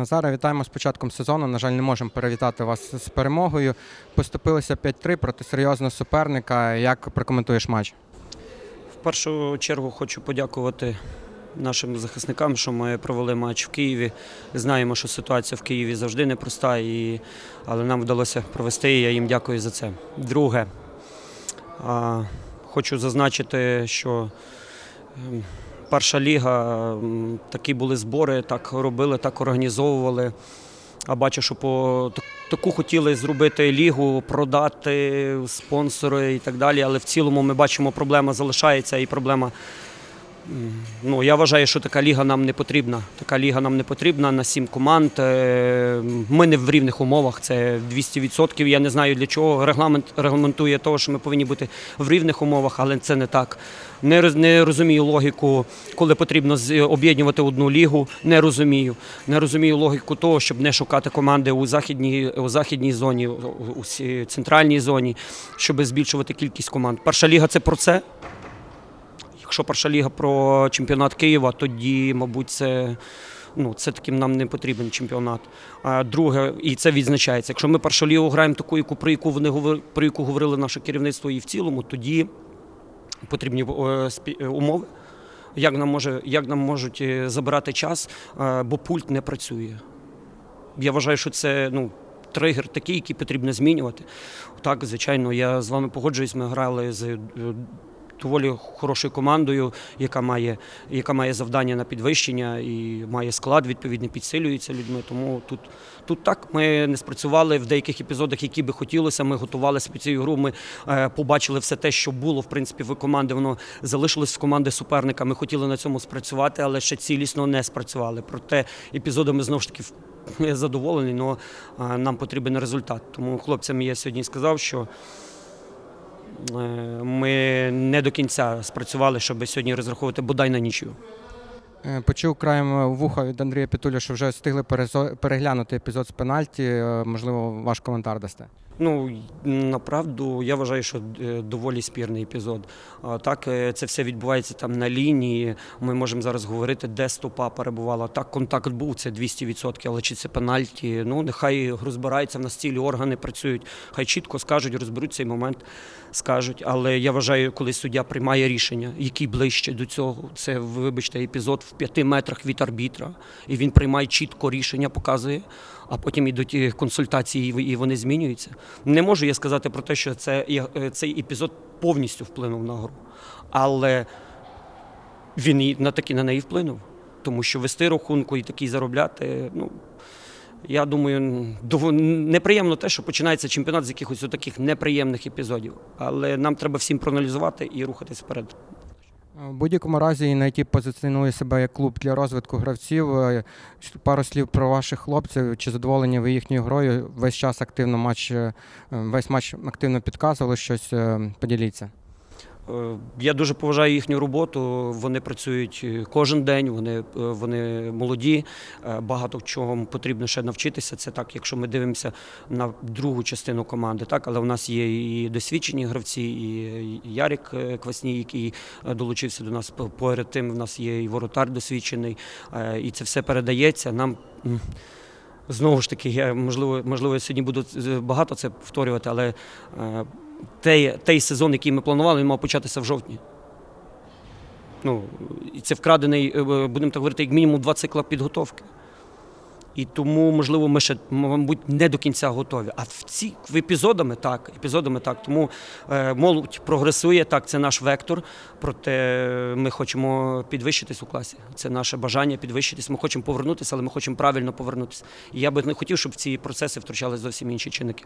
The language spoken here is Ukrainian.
Назаре, вітаємо з початком сезону. На жаль, не можемо привітати вас з перемогою. Поступилися 5-3 проти серйозного суперника. Як прокоментуєш матч? В першу чергу хочу подякувати нашим захисникам, що ми провели матч в Києві. Знаємо, що ситуація в Києві завжди непроста, і... але нам вдалося провести, і я їм дякую за це. Друге, а, хочу зазначити, що ем, перша ліга, такі були збори, так робили, так організовували. А бачу, що по таку хотіли зробити лігу, продати спонсори і так далі. Але в цілому ми бачимо, проблема залишається і проблема. Ну, я вважаю, що така ліга нам не потрібна. Така ліга нам не потрібна на сім команд. Е, Ми не в рівних умовах, це 200%. Я не знаю для чого. Регламент регламентує того, що ми повинні бути в рівних умовах, але це не так. Не, не розумію логіку, коли потрібно об'єднувати одну лігу. Не розумію. Не розумію логіку того, щоб не шукати команди у західній, у західній зоні, у центральній зоні, щоб збільшувати кількість команд. Перша ліга це про це. Якщо перша ліга про чемпіонат Києва, тоді, мабуть, це. Ну, це таким нам не потрібен чемпіонат. А друге, і це відзначається. Якщо ми першу лігу граємо таку, яку про яку вони про яку говорили наше керівництво і в цілому, тоді потрібні е, е, умови. Як нам може, як нам можуть е, забирати час, бо пульт не працює. Я вважаю, що це ну, тригер такий, який потрібно змінювати. Так, звичайно, я з вами погоджуюсь. Ми грали з доволі хорошою командою, яка має, яка має завдання на підвищення і має склад, відповідно, підсилюється людьми. Тому тут, тут так ми не спрацювали в деяких епізодах, які би хотілося. Ми готувалися під цю гру. Ми е, побачили все те, що було в принципі в команди. Воно залишилось в команди суперника. Ми хотіли на цьому спрацювати, але ще цілісно не спрацювали. Проте епізодами знову ж таки задоволений, але нам потрібен результат. Тому хлопцям я сьогодні сказав, що ми не до кінця спрацювали, щоб сьогодні розраховувати бодай на нічию. Е, Почув краєм вуха від Андрія Петуля, що вже встигли переглянути епізод з пенальті. Е, Можливо, ваш коментар дасте. Ну, направду, я вважаю, що е, доволі спірний епізод. Так, е, це все відбувається там на лінії. Ми можемо зараз говорити, де стопа перебувала. Так, контакт був, це 200%, але чи це пенальті? Ну, нехай розбираються в нас цілі органи працюють, хай чітко скажуть, розберуть цей момент, скажуть. Але я вважаю, коли суддя приймає рішення, який ближче до цього, це, вибачте, епізод в п'яти метрах від арбітра, і він приймає чітко рішення, показує, а потім ідуть е, консультації, і вони змінюються. Не можу я сказати про те, що це, е, цей епізод повністю вплинув на гру. Але він і на таки на неї вплинув. Тому що вести рахунку і такий заробляти, ну. Я думаю, неприємно те, що починається чемпіонат з якихось таких неприємних епізодів. Але нам треба всім проаналізувати і рухатись вперед. В будь-якому разі Найті позиціонує себе як клуб для розвитку гравців. Е, Пару слів про ваших хлопців. Чи задоволені ви їхньою грою? Весь час активно матч, е, весь матч активно підказували щось. е, Поділіться. Е, Я дуже поважаю їхню роботу. Вони працюють е, кожен день, вони, е, вони молоді. Багато чого потрібно ще навчитися. Це так, якщо ми дивимося на другу частину команди, так, але в нас є і досвідчені гравці, і Ярик е, Квасній, який долучився до нас. П- Перед тим в нас є і воротар досвідчений, і це все передається. Нам знову ж таки, я можливо, можливо, я сьогодні буду багато це повторювати, але той, той сезон, який ми планували, він мав початися в жовтні. Ну, і це вкрадений, е, будемо так говорити, як мінімум два цикла підготовки. І тому, можливо, ми ще, мабуть, не до кінця готові. А в ці в епізодами так, епізодами так. Тому е, молодь прогресує, так, це наш вектор. Проте ми хочемо підвищитись у класі. Це наше бажання підвищитись. Ми хочемо повернутися, але ми хочемо правильно повернутися. І я би не хотів, щоб в ці процеси втручали зовсім інші чинники.